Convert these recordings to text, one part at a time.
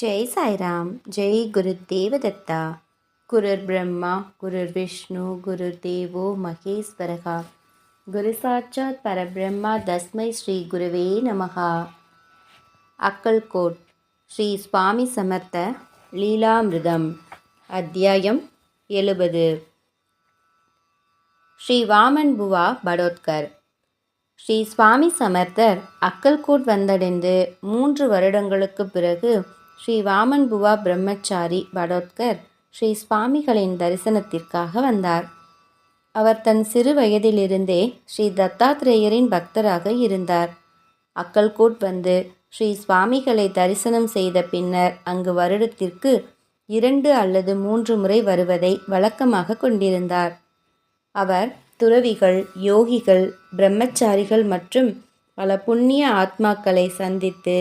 ஜெய் சாய்ராம் ஜெய் குரு தேவதத்தா. குருர் பிரம்மா குருர் விஷ்ணு குருர் தேவோ மகேஸ்வரகா. குரு சாட்சாத் பரபிரம்மா தஸ்மை ஸ்ரீ குருவே நமகா அக்கல்கோட் ஸ்ரீ சுவாமி சமர்த்த லீலாமிருதம் அத்தியாயம் எழுபது. ஸ்ரீ வாமன் புவா படோத்கர். ஸ்ரீ சுவாமி சமர்த்தர் அக்கல்கோட் வந்தடைந்து மூன்று வருடங்களுக்கு பிறகு ஸ்ரீ வாமன் புவா பிரம்மச்சாரி படோத்கர் ஸ்ரீ சுவாமிகளின் தரிசனத்திற்காக வந்தார். அவர் தன் சிறு வயதிலிருந்தே ஸ்ரீ தத்தாத்ரேயரின் பக்தராக இருந்தார். அக்கல்கோட் வந்து ஸ்ரீ சுவாமிகளை தரிசனம் செய்த பின்னர் அங்கு வருடத்திற்கு இரண்டு அல்லது மூன்று முறை வருவதை வழக்கமாக கொண்டிருந்தார். அவர் துறவிகள் யோகிகள் பிரம்மச்சாரிகள் மற்றும் பல புண்ணிய ஆத்மாக்களை சந்தித்து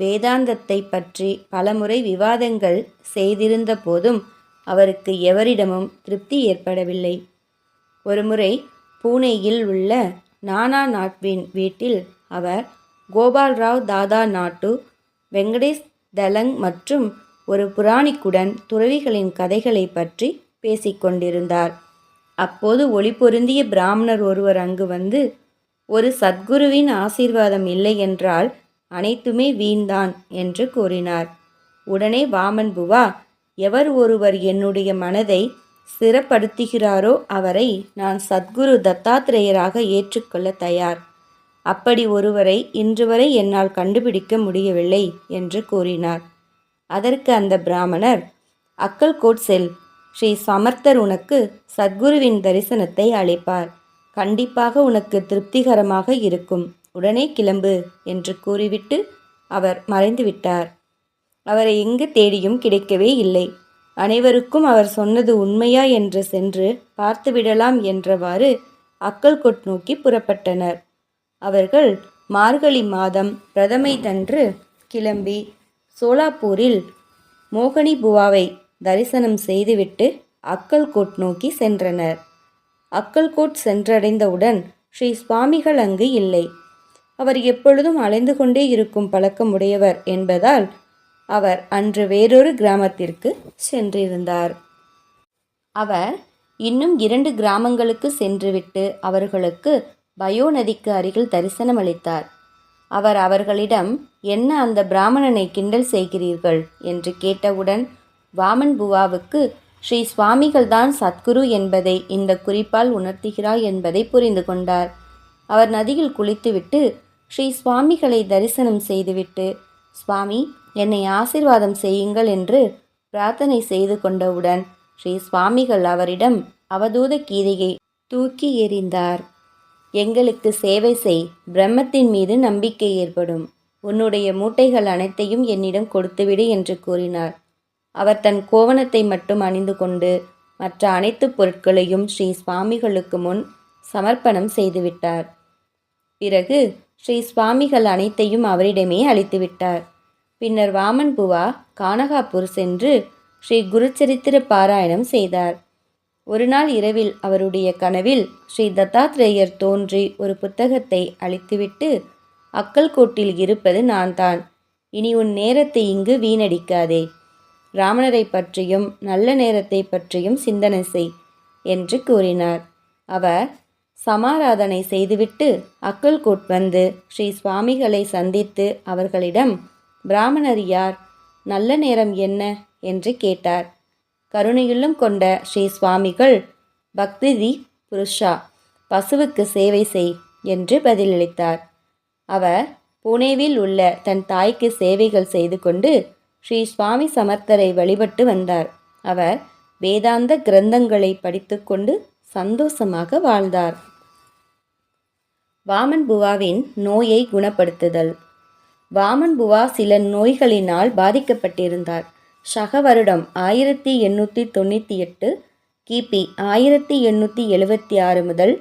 வேதாந்தத்தை பற்றி பலமுறை விவாதங்கள் செய்திருந்த போதும் அவருக்கு எவரிடமும் திருப்தி ஏற்படவில்லை. ஒருமுறை பூனேயில் உள்ள நானா நாட்வின் வீட்டில் அவர் கோபால்ராவ் தாதா நாட்டு வெங்கடேஷ் தலங் மற்றும் ஒரு புராணிக்குடன் துறவிகளின் கதைகளை பற்றி பேசிக்கொண்டிருந்தார் அப்போது ஒளி பொருந்திய பிராமணர் ஒருவர் அங்கு வந்து ஒரு சத்குருவின் ஆசீர்வாதம் இல்லை என்றால் அனைத்துமே வீண்தான் என்று கூறினார். உடனே வாமன் புவா எவர் ஒருவர் என்னுடைய மனதை ஸ்திரப்படுத்துகிறாரோ அவரை நான் சத்குரு தத்தாத்திரேயராக ஏற்றுக்கொள்ள தயார். அப்படி ஒருவரை இன்று வரை என்னால் கண்டுபிடிக்க முடியவில்லை என்று கூறினார். அதற்கு அந்த பிராமணர் அக்கல்கோட் செல். ஸ்ரீ சமர்த்தர் உனக்கு சத்குருவின் தரிசனத்தை அளிப்பார். கண்டிப்பாக உனக்கு திருப்திகரமாக இருக்கும். உடனே கிளம்பு என்று கூறிவிட்டு அவர் மறைந்துவிட்டார். அவரை எங்கு தேடியும் கிடைக்கவே இல்லை. அனைவருக்கும் அவர் சொன்னது உண்மையா என்று சென்று பார்த்துவிடலாம் என்றவாறு அக்கல்கொட் நோக்கி புறப்பட்டனர். அவர்கள் மார்கழி மாதம் பிரதமை தன்று கிளம்பி சோலாப்பூரில் மோகனி புவாவை தரிசனம் செய்துவிட்டு அக்கல்கோட் நோக்கி சென்றனர். அக்கல்கோட் சென்றடைந்தவுடன் ஸ்ரீ சுவாமிகள் அங்கு இல்லை. அவர் எப்பொழுதும் அலைந்து கொண்டே இருக்கும் பழக்கம் உடையவர் என்பதால் அவர் அன்று வேறொரு கிராமத்திற்கு சென்றிருந்தார். அவர் இன்னும் இரண்டு கிராமங்களுக்கு சென்றுவிட்டு அவர்களுக்கு பயோ நதிக்கு அருகில் தரிசனம் அளித்தார். அவர் அவர்களிடம் என்ன அந்த பிராமணனை கிண்டல் செய்கிறீர்கள்? என்று கேட்டவுடன் வாமன் புவாவுக்கு ஸ்ரீ சுவாமிகள் தான் சத்குரு என்பதை இந்த குறிப்பால் உணர்த்துகிறாய் என்பதை புரிந்து கொண்டார். அவர் நதியில் குளித்துவிட்டு ஸ்ரீ சுவாமிகளை தரிசனம் செய்துவிட்டு சுவாமி என்னை ஆசிர்வாதம் செய்யுங்கள் என்று பிரார்த்தனை செய்து கொண்டவுடன் ஸ்ரீ சுவாமிகள் அவரிடம் அவதூத கீதையை தூக்கி எறிந்தார். எங்களுக்கு சேவை செய் பிரம்மத்தின் மீது நம்பிக்கை ஏற்படும். உன்னுடைய மூட்டைகள் அனைத்தையும் என்னிடம் கொடுத்துவிடு என்று கூறினார். அவர் தன் கோவணத்தை மட்டும் அணிந்து கொண்டு மற்ற அனைத்து பொருட்களையும் ஸ்ரீ சுவாமிகளுக்கு முன் சமர்ப்பணம் செய்துவிட்டார். பிறகு ஸ்ரீ சுவாமிகள் அனைத்தையும் அவரிடமே அளித்துவிட்டார். பின்னர் வாமன் புவா கானகாப்பூர் சென்று ஸ்ரீ குருச்சரித்திர பாராயணம் செய்தார். ஒரு நாள் இரவில் அவருடைய கனவில் ஸ்ரீ தத்தாத்ரேயர் தோன்றி ஒரு புத்தகத்தை அளித்துவிட்டு அக்கல்கோட்டில் இருப்பது நான் தான் இனி உன் நேரத்தை இங்கு வீணடிக்காதே. ராமணரை பற்றியும் நல்ல நேரத்தை பற்றியும் சிந்தனை செய் என்று கூறினார். அவர் சமாராதனை செய்துவிட்டு அக்கல்கோட் வந்து ஸ்ரீ சுவாமிகளை சந்தித்து அவர்களிடம் பிராமணர் யார்? நல்ல நேரம் என்ன? என்று கேட்டார். கருணையுள்ளும் கொண்ட ஸ்ரீ சுவாமிகள் பக்திதி புருஷா பசுவுக்கு சேவை செய் என்று பதிலளித்தார். அவர் புனேவில் உள்ள தன் தாய்க்கு சேவைகள் செய்து கொண்டு ஸ்ரீ சுவாமி சமர்த்தரை வழிபட்டு வந்தார். அவர் வேதாந்த கிரந்தங்களை படித்துக்கொண்டு சந்தோஷமாக வாழ்ந்தார். வாமன் புவாவின் நோயை குணப்படுத்துதல். வாமன் புவா சில நோய்களினால் பாதிக்கப்பட்டிருந்தார். சக வருடம் ஆயிரத்தி எண்ணூற்றி தொண்ணூற்றி எட்டு கிபி ஆயிரத்தி எண்ணூற்றி எழுபத்தி ஆறு முதல்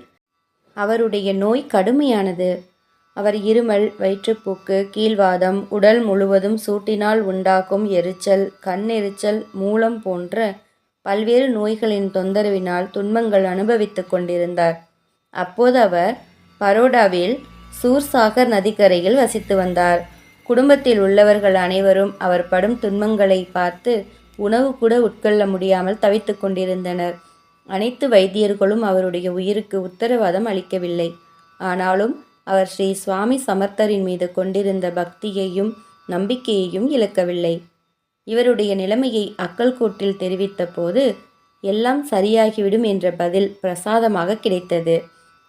அவருடைய நோய் கடுமையானது. அவர் இருமல் வயிற்றுப்போக்கு கீழ்வாதம் உடல் முழுவதும் சூட்டினால் உண்டாகும் எரிச்சல் கண்ணெரிச்சல் மூலம் போன்ற பல்வேறு நோய்களின் தொந்தரவினால் துன்பங்கள் அனுபவித்து கொண்டிருந்தார். அப்போது அவர் பரோடாவில் சூர்சாகர் நதிக்கரையில் வசித்து வந்தார். குடும்பத்தில் உள்ளவர்கள் அனைவரும் அவர் படும் துன்பங்களை பார்த்து உணவு கூட உட்கொள்ள முடியாமல் தவித்து கொண்டிருந்தனர். அனைத்து வைத்தியர்களும் அவருடைய உயிருக்கு உத்தரவாதம் அளிக்கவில்லை. ஆனாலும் அவர் ஸ்ரீ சுவாமி சமர்த்தரின் மீது கொண்டிருந்த பக்தியையும் நம்பிக்கையையும் இழக்கவில்லை. இவருடைய நிலைமையை அக்கல்கோட்டில் தெரிவித்த போது எல்லாம் சரியாகிவிடும் என்ற பதில் பிரசாதமாக கிடைத்தது.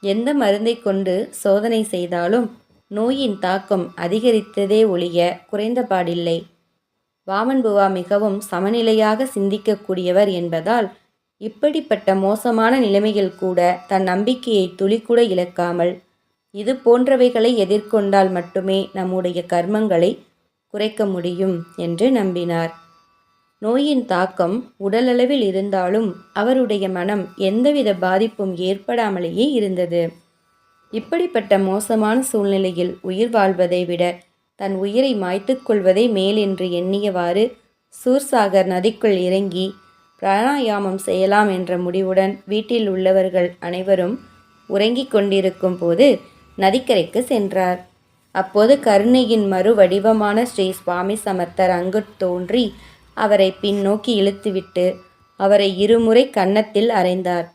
எந்த மருந்தை கொண்டு சோதனை செய்தாலும் நோயின் தாக்கம் அதிகரித்ததே ஒழிய குறைந்தபாடில்லை வாமன் புவா மிகவும் சமநிலையாக சிந்திக்கக்கூடியவர் என்பதால் இப்படிப்பட்ட மோசமான நிலைமையில் கூட தன் நம்பிக்கையை துளிக்கூட இழக்காமல் இது போன்றவைகளை எதிர்கொண்டால் மட்டுமே நம்முடைய கர்மங்களை குறைக்க முடியும் என்று நம்பினார். நோயின் தாக்கம் உடலளவில் இருந்தாலும் அவருடைய மனம் எந்தவித பாதிப்பும் ஏற்படாமலேயே இருந்தது. இப்படிப்பட்ட மோசமான சூழ்நிலையில் உயிர் வாழ்வதை விட தன் உயிரை மாய்த்துக் மேலென்று மேல் என்று எண்ணியவாறு சூர்சாகர் நதிக்குள் இறங்கி பிராணாயாமம் செய்யலாம் என்ற முடிவுடன் வீட்டில் உள்ளவர்கள் அனைவரும் உறங்கிக் கொண்டிருக்கும் போது நதிக்கரைக்கு சென்றார். அப்போது கருணையின் மறு வடிவமான ஸ்ரீ சுவாமி சமர்த்தர் அங்கு தோன்றி அவரை பின்னோக்கி இழுத்துவிட்டு அவரை இருமுறை கன்னத்தில் அறைந்தார்.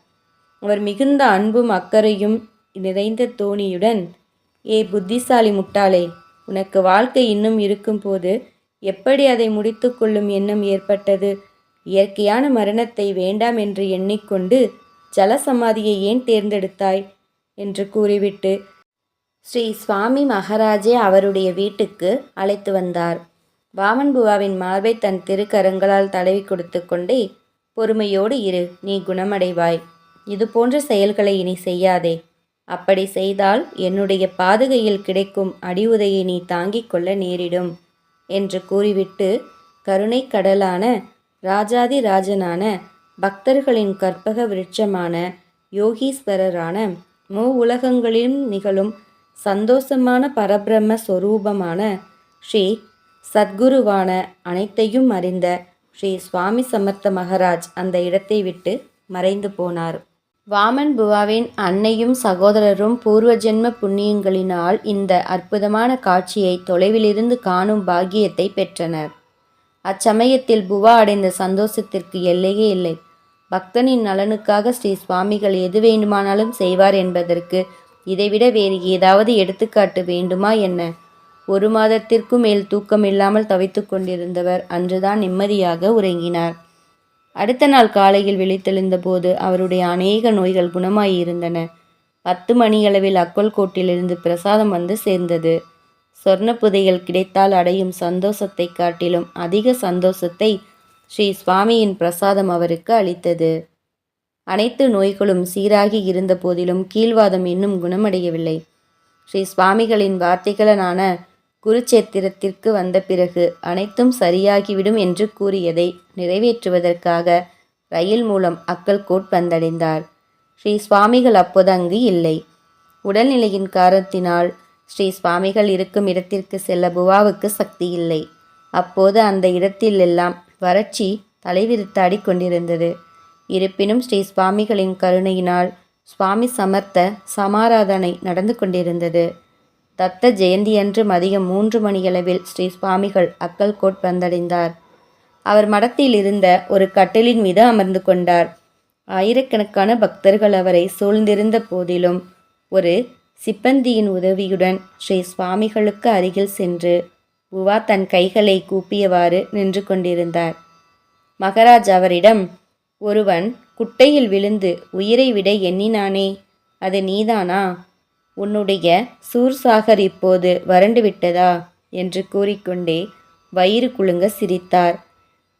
அவர் மிகுந்த அன்பும் அக்கறையும் நிறைந்த தோணியுடன் ஏ புத்திசாலி முட்டாளே உனக்கு வாழ்க்கை இன்னும் இருக்கும்போது எப்படி அதை முடித்துக்கொள்ளும் எண்ணம் ஏற்பட்டது? இயற்கையான மரணத்தை வேண்டாம் என்று எண்ணிக்கொண்டு ஜலசமாதியை ஏன் தேர்ந்தெடுத்தாய்? என்று கூறிவிட்டு ஸ்ரீ சுவாமி மகாராஜே அவருடைய வீட்டுக்கு அழைத்து வந்தார். வாமன் புவாவின் மார்பை தன் திருக்கரங்களால் தடவி கொடுத்து கொண்டே பொறுமையோடு இரு நீ குணமடைவாய். இது போன்ற செயல்களை இனி செய்யாதே. அப்படி செய்தால் என்னுடைய பாதுகையில் கிடைக்கும் அடிவுதையை நீ தாங்கிக் கொள்ள நேரிடும் என்று கூறிவிட்டு கருணை கடலான ராஜாதி ராஜனான பக்தர்களின் கற்பக விருட்சமான யோகீஸ்வரரான மூ உலகங்களிலும் நிகழும் சந்தோஷமான பரபிரம்ம ஸ்வரூபமான ஸ்ரீ சத்குருவான அனைத்தையும் அறிந்த ஸ்ரீ சுவாமி சமர்த்த மகராஜ் அந்த இடத்தை விட்டு மறைந்து போனார். வாமன் புவாவின் அன்னையும் சகோதரரும் பூர்வ ஜென்ம புண்ணியங்களினால் இந்த அற்புதமான காட்சியை தொலைவிலிருந்து காணும் பாக்கியத்தை பெற்றனர். அச்சமயத்தில் புவா அடைந்த சந்தோஷத்திற்கு எல்லையே இல்லை. பக்தனின் நலனுக்காக ஸ்ரீ சுவாமிகள் எது வேண்டுமானாலும் செய்வார் என்பதற்கு இதைவிட வேறு ஏதாவது எடுத்துக்காட்டு வேண்டுமா என்ன? ஒரு மாதத்திற்கும் மேல் தூக்கம் இல்லாமல் தவித்து கொண்டிருந்தவர் அன்றுதான் நிம்மதியாக உறங்கினார். அடுத்த நாள் காலையில் விழித்தெழுந்த போது அவருடைய அநேக நோய்கள் குணமாயிருந்தன. பத்து மணியளவில் அக்கோல்கோட்டிலிருந்து பிரசாதம் வந்து சேர்ந்தது. சொர்ண புதைகள் கிடைத்தால் அடையும் சந்தோஷத்தை காட்டிலும் அதிக சந்தோஷத்தை ஸ்ரீ சுவாமியின் பிரசாதம் அவருக்கு அளித்தது. அனைத்து நோய்களும் சீராகி இருந்த போதிலும் கீழ்வாதம் இன்னும் குணமடையவில்லை. ஸ்ரீ சுவாமிகளின் வார்த்தைகளான குருச்சேத்திரத்திற்கு வந்த பிறகு அனைத்தும் சரியாகிவிடும் என்று கூறியதை நிறைவேற்றுவதற்காக ரயில் மூலம் அக்கல்கோட் வந்தடைந்தார். ஸ்ரீ சுவாமிகள் அப்போது அங்கு இல்லை. உடல்நிலையின் காரணத்தினால் ஸ்ரீ சுவாமிகள் இருக்கும் இடத்திற்கு செல்ல புவாவுக்கு சக்தி இல்லை. அப்போது அந்த இடத்திலெல்லாம் வறட்சி தலைவிரித்தாடி கொண்டிருந்தது இருப்பினும் ஸ்ரீ சுவாமிகளின் கருணையினால் சுவாமி சமர்த்த சமாராதனை நடந்து கொண்டிருந்தது. தத்த ஜெயந்தியன்று மதியம் மூன்று மணியளவில் ஸ்ரீ சுவாமிகள் அக்கல்கோட் வந்தடைந்தார். அவர் மடத்தில் இருந்த ஒரு கட்டிலின் மீது அமர்ந்து கொண்டார். ஆயிரக்கணக்கான பக்தர்கள் அவரை சூழ்ந்திருந்த போதிலும் ஒரு சிப்பந்தியின் உதவியுடன் ஸ்ரீ சுவாமிகளுக்கு அருகில் சென்று உவா தன் கைகளை கூப்பியவாறு நின்று கொண்டிருந்தார். மகராஜ் அவரிடம் ஒருவன் குட்டையில் விழுந்து உயிரை விட எண்ணினானே அது நீதானா? உன்னுடைய சூர்சாகர் இப்போது வறண்டு விட்டதா என்று கூறிக்கொண்டே வயிறு குலுங்க சிரித்தார்.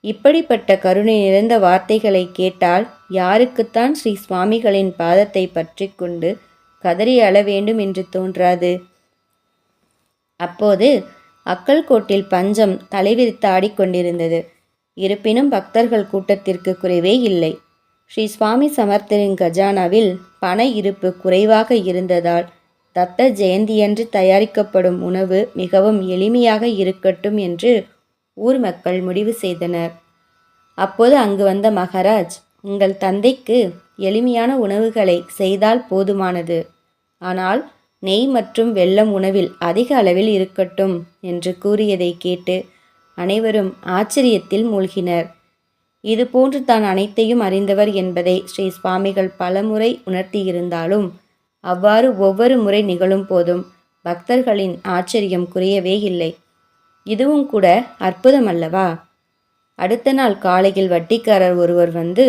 இப்படிப்பட்ட கருணை நிறைந்த வார்த்தைகளை கேட்டால் யாருக்குத்தான் ஸ்ரீ சுவாமிகளின் பாதத்தை பற்றி கொண்டு கதறி அழ வேண்டும் என்று தோன்றாது. அப்போது அக்கல்கோட்டில் பஞ்சம் தலைவிரித்து ஆடிக்கொண்டிருந்தது இருப்பினும் பக்தர்கள் கூட்டத்திற்கு குறைவே இல்லை. ஸ்ரீ சுவாமி சமர்த்தரின் கஜானாவில் பண இருப்பு குறைவாக இருந்ததால் தத்த ஜெயந்தியன்று தயாரிக்கப்படும் உணவு மிகவும் எளிமையாக இருக்கட்டும் என்று ஊர் மக்கள் முடிவு செய்தனர். அப்போது அங்கு வந்த மகாராஜ் உங்கள் தந்தைக்கு எளிமையான உணவுகளை செய்தால் போதுமானது. ஆனால் நெய் மற்றும் வெல்லம் உணவில் அதிக அளவில் இருக்கட்டும் என்று கூறியதை கேட்டு அனைவரும் ஆச்சரியத்தில் மூழ்கினர். இதுபோன்று தான் அனைத்தையும் அறிந்தவர் என்பதை ஸ்ரீ சுவாமிகள் பலமுறை உணர்த்தியிருந்தாலும் அவ்வாறு ஒவ்வொரு முறை நிகழும் போதும் பக்தர்களின் ஆச்சரியம் குறையவே இல்லை. இதுவும் கூட அற்புதம் அல்லவா அடுத்த நாள் காலையில் வட்டிக்காரர் ஒருவர் வந்து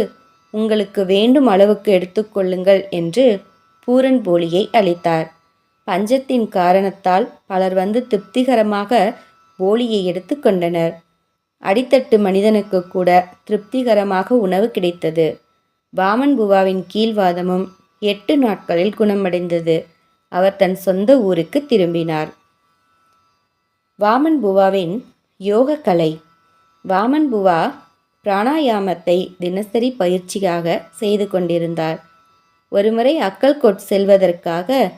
உங்களுக்கு வேண்டும் அளவுக்கு எடுத்துக்கொள்ளுங்கள் என்று பூரன் போலியை அளித்தார். பஞ்சத்தின் காரணத்தால் பலர் வந்து திருப்திகரமாக போலியை எடுத்துக்கொண்டனர் அடித்தட்டு மனிதனுக்கு கூட திருப்திகரமாக உணவு கிடைத்தது. வாமன் புவாவின் கீழ்வாதமும் எட்டு நாட்களில் குணமடைந்தது. அவர் தன் சொந்த ஊருக்கு திரும்பினார். வாமன் புவாவின் யோக கலை. வாமன் புவா பிராணாயாமத்தை தினசரி பயிற்சியாக செய்து கொண்டிருந்தார். ஒருமுறை அக்கல்கோட் செல்வதற்காக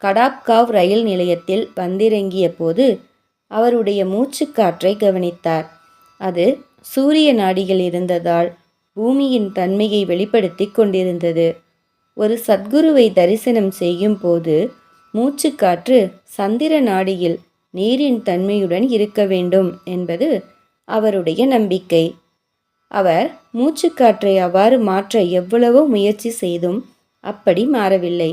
கடாப்காவ் ரயில் நிலையத்தில் வந்திறங்கிய போது அவருடைய மூச்சுக்காற்றை கவனித்தார். அது சூரிய நாடிகள் இருந்ததால் பூமியின் தன்மையை வெளிப்படுத்தி கொண்டிருந்தது. ஒரு சத்குருவை தரிசனம் செய்யும் போது மூச்சுக்காற்று சந்திர நாடியில் நீரின் தன்மையுடன் இருக்க வேண்டும் என்பது அவருடைய நம்பிக்கை. அவர் மூச்சுக்காற்றை அவ்வாறு மாற்ற எவ்வளவோ முயற்சி செய்தும் அப்படி மாறவில்லை.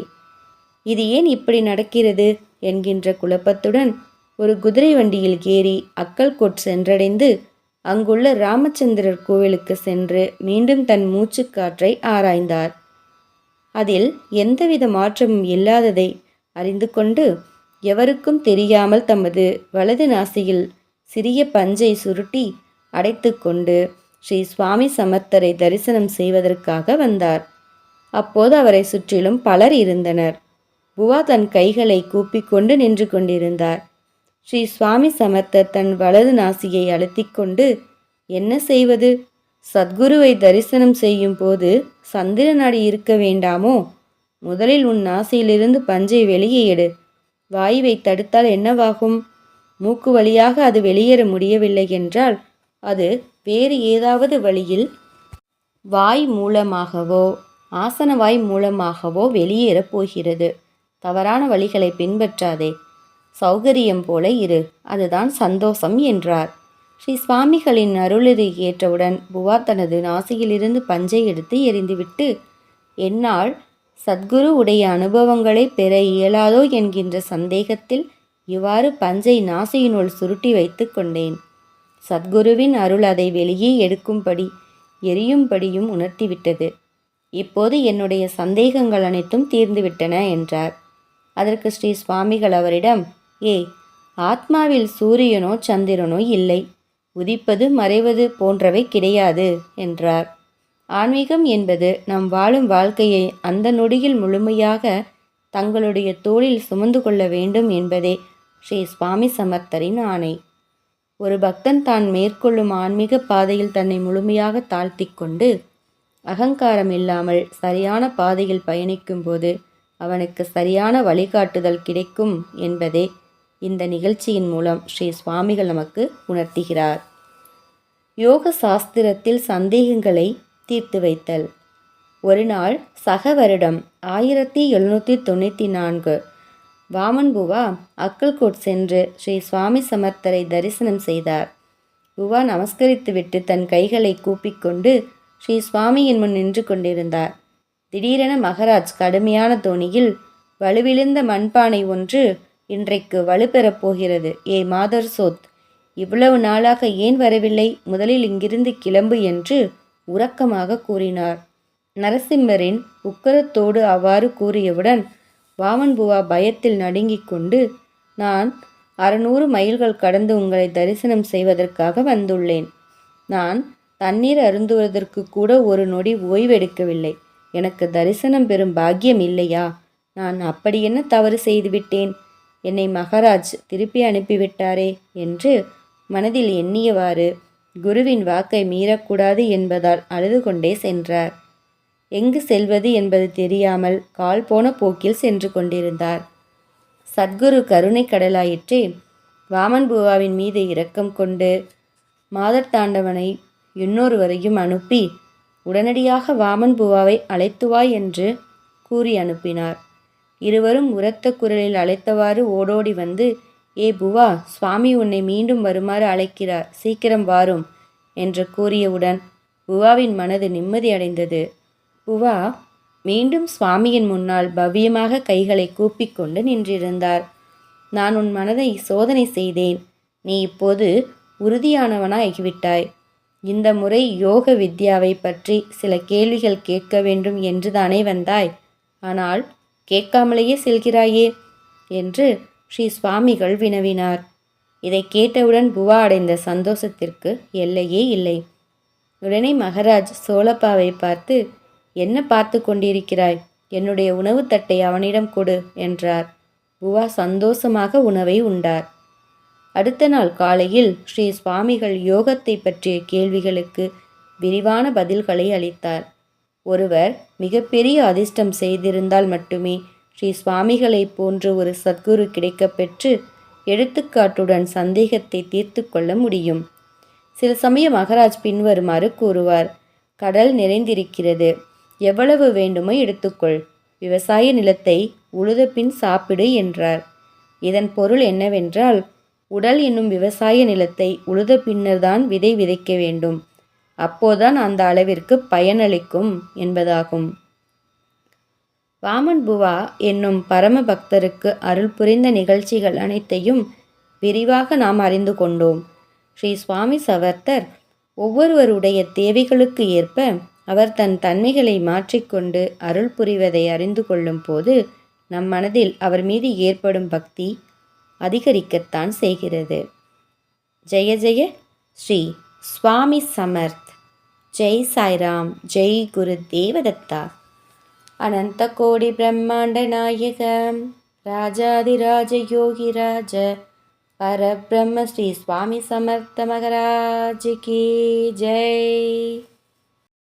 இது ஏன் இப்படி நடக்கிறது என்கின்ற குழப்பத்துடன் ஒரு குதிரை வண்டியில் ஏறி அக்கல்கோட் சென்றடைந்து அங்குள்ள ராமச்சந்திரர் கோவிலுக்கு சென்று மீண்டும் தன் மூச்சுக்காற்றை ஆராய்ந்தார். அதில் எந்தவித மாற்றமும் இல்லாததை அறிந்து கொண்டு எவருக்கும் தெரியாமல் தமது வலது நாசியில் சிறிய பஞ்சை சுருட்டி அடைத்துக்கொண்டு ஸ்ரீ சுவாமி சமர்த்தரை தரிசனம் செய்வதற்காக வந்தார். அப்போது அவரை சுற்றிலும் பலர் இருந்தனர். புவா தன் கைகளை கூப்பிக்கொண்டு நின்று கொண்டிருந்தார். ஸ்ரீ சுவாமி சமர்த்தர் தன் வலது நாசியை அழுத்திக்கொண்டு என்ன செய்வது? சத்குருவை தரிசனம் செய்யும் போது சந்திரநாடி இருக்க வேண்டாமோ? முதலில் உன் நாசியிலிருந்து பஞ்சை வெளியே எடு. வாயுவை தடுத்தால் என்னவாகும்? மூக்கு வழியாக அது வெளியேற முடியவில்லை என்றால் அது வேறு ஏதாவது வழியில் வாய் மூலமாகவோ ஆசன வாய் மூலமாகவோ வெளியேறப் போகிறது. தவறான வழிகளை பின்பற்றாதே. சௌகரியம் போல இரு. அதுதான் சந்தோஷம் என்றார். ஸ்ரீ சுவாமிகளின் அருளறி ஏற்றவுடன் புவா தனது நாசியிலிருந்து பஞ்சை எடுத்து எறிந்துவிட்டு என்னால் சத்குரு உடைய அனுபவங்களை பெற இயலாதோ என்கின்ற சந்தேகத்தில் இவ்வாறு பஞ்சை நாசியினுள் சுருட்டி வைத்து கொண்டேன். சத்குருவின் அருள் அதை வெளியே எடுக்கும்படி எரியும்படியும் உணர்த்திவிட்டது. இப்போது என்னுடைய சந்தேகங்கள் அனைத்தும் தீர்ந்துவிட்டன என்றார். அதற்கு ஸ்ரீ சுவாமிகள் அவரிடம் ஏ ஆத்மாவில் சூரியனோ சந்திரனோ இல்லை. உதிப்பது மறைவது போன்றவை கிடையாது என்றார். ஆன்மீகம் என்பது நம் வாழும் வாழ்க்கையை அந்த நொடியில் முழுமையாக தங்களுடைய தோளில் சுமந்து கொள்ள வேண்டும் என்பதே ஸ்ரீ சுவாமி சமர்த்தரின் ஆணை. ஒரு பக்தன் தான் மேற்கொள்ளும் ஆன்மீக பாதையில் தன்னை முழுமையாக தாழ்த்தி கொண்டு அகங்காரம் இல்லாமல் சரியான பாதையில் பயணிக்கும்போது அவனுக்கு சரியான வழிகாட்டுதல் கிடைக்கும் என்பதே இந்த நிகழ்ச்சியின் மூலம் ஸ்ரீ சுவாமிகள் நமக்கு உணர்த்துகிறார். யோக சாஸ்திரத்தில் சந்தேகங்களை தீர்த்து வைத்தல். ஒரு நாள் சக வருடம் ஆயிரத்தி எழுநூற்றி தொண்ணூற்றி நான்கு வாமன் புவா அக்கல்கோட் சென்று ஸ்ரீ சுவாமி சமர்த்தரை தரிசனம் செய்தார். புவா நமஸ்கரித்துவிட்டு தன் கைகளை கூப்பிக்கொண்டு ஸ்ரீ சுவாமியின் முன் நின்று கொண்டிருந்தார். திடீரென மகராஜ் கடுமையான தோணியில் வலுவிழுந்த மண்பானை ஒன்று இன்றைக்கு வலுப்பெறப் போகிறது. ஏ மாதர் சோத் இவ்வளவு நாளாக ஏன் வரவில்லை? முதலில் இங்கிருந்து கிளம்பு என்று உறக்கமாக கூறினார். நரசிம்மரின் உக்கரத்தோடு அவ்வாறு கூறியவுடன் வாமன் புவா பயத்தில் நடுங்கிக் கொண்டு நான் அறுநூறு மைல்கள் கடந்து உங்களை தரிசனம் செய்வதற்காக வந்துள்ளேன். நான் தண்ணீர் அருந்துவதற்கு கூட ஒரு நொடி ஓய்வெடுக்கவில்லை. எனக்கு தரிசனம் பெறும் பாக்கியம் இல்லையா? நான் அப்படி என்ன தவறு செய்துவிட்டேன்? என்னை மகாராஜ் திருப்பி அனுப்பிவிட்டாரே என்று மனதில் எண்ணியவாறு குருவின் வாக்கை மீறக்கூடாது என்பதால் அழுது கொண்டே சென்றார். எங்கு செல்வது என்பது தெரியாமல் கால் போன போக்கில் சென்று கொண்டிருந்தார். சத்குரு கருணை கடலாயிற்றே வாமன் பூவாவின் மீது இரக்கம் கொண்டு மாதர்தாண்டவனை இன்னொருவரையும் அனுப்பி உடனடியாக வாமன் பூவாவை அழைத்துவாய் என்று கூறி அனுப்பினார். இருவரும் உரத்த குரலில் அழைத்தவாறு ஓடோடி வந்து ஏ புவா சுவாமி உன்னை மீண்டும் வருமாறு அழைக்கிறார். சீக்கிரம் வாரும் என்று கூறியவுடன் புவாவின் மனது நிம்மதியடைந்தது புவா மீண்டும் சுவாமியின் முன்னால் பவ்யமாக கைகளை கூப்பிக்கொண்டு நின்றிருந்தார். நான் உன் மனதை சோதனை செய்தேன். நீ இப்போது உறுதியானவனாகிவிட்டாய். இந்த முறை யோக வித்யாவை பற்றி சில கேள்விகள் கேட்க வேண்டும் என்றுதானே வந்தாய். ஆனால் கேட்காமலேயே செல்கிறாயே என்று ஸ்ரீ சுவாமிகள் வினவினார். இதை கேட்டவுடன் புவா அடைந்த சந்தோஷத்திற்கு எல்லையே இல்லை. உடனே மகராஜ் சோழப்பாவை பார்த்து என்ன பார்த்து கொண்டிருக்கிறாய்? என்னுடைய உணவு தட்டை அவனிடம் கொடு என்றார். புவா சந்தோஷமாக உணவை உண்டார். அடுத்த நாள் காலையில் ஸ்ரீ சுவாமிகள் யோகத்தை பற்றிய கேள்விகளுக்கு விரிவான பதில்களை அளித்தார். ஒருவர் மிகப்பெரிய அதிர்ஷ்டம் செய்திருந்தால் மட்டுமே ஸ்ரீ சுவாமிகளைப் போன்று ஒரு சத்குரு கிடைக்கப்பெற்று எடுத்துக்காட்டுடன் சந்தேகத்தை தீர்த்து கொள்ள முடியும். சில சமயம் மகராஜ் பின்வருமாறு கூறுவார் கடல் நிறைந்திருக்கிறது. எவ்வளவு வேண்டுமோ எடுத்துக்கொள். விவசாய நிலத்தை உழுத பின் சாப்பிடு என்றார். இதன் பொருள் என்னவென்றால் உடல் என்னும் விவசாய நிலத்தை உழுத பின்னர்தான் விதை விதைக்க வேண்டும். அப்போதான் அந்த அளவிற்கு பயனளிக்கும் என்பதாகும். வாமன் புவா என்னும் பரம பக்தருக்கு அருள் புரிந்த நிகழ்ச்சிகள் அனைத்தையும் விரிவாக நாம் அறிந்து கொண்டோம். ஸ்ரீ சுவாமி சவர்த்தர் ஒவ்வொருவருடைய தேவைகளுக்கு ஏற்ப அவர் தன் தன்மைகளை மாற்றிக்கொண்டு அருள் புரிவதை அறிந்து கொள்ளும் போது நம் மனதில் அவர் மீது ஏற்படும் பக்தி அதிகரிக்கத்தான் செய்கிறது. ஜெய ஜெய ஸ்ரீ சுவாமி சமர்த் ஜெய் சாய்ராம் ஜெய் குரு தேவதத்தா. அனந்த கோடி பிரம்மாண்ட நாயக ராஜாதிராஜ யோகிராஜ பரபிரம்ம ஸ்ரீ சுவாமி